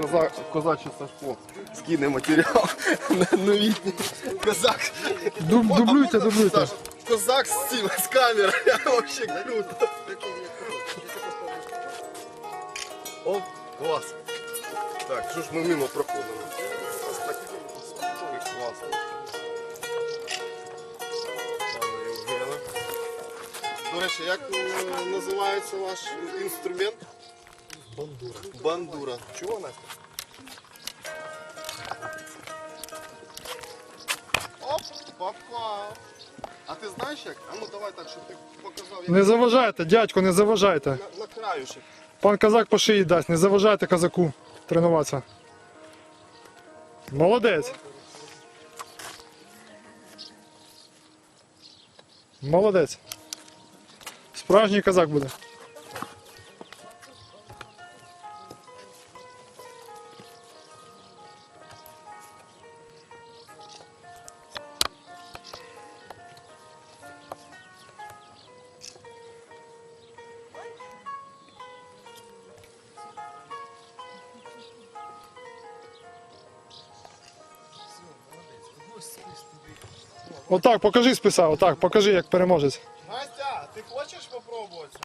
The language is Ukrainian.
коза, козачий Сашко скине матеріал на новітній козак. Дуб, дублюйте, дублюйте. Козак з цим, з камерою, вообще круто. О, клас. Так, що ж ми мимо проходимо? Класно. До речі, як е, називається ваш інструмент? Бандура. Бандура. Чого Настя? Оп, попав. А ти знаєш як? А ну давай так, щоб ти показав, як Не заважайте, дядько, не заважайте. на, на краюшек. Пан козак по шиї дасть, не заважайте козаку тренуватися. Молодець. Молодець. Справжній козак буде. Отак, покажи списа, отак, покажи, як переможець. Настя, ти хочеш попробувати?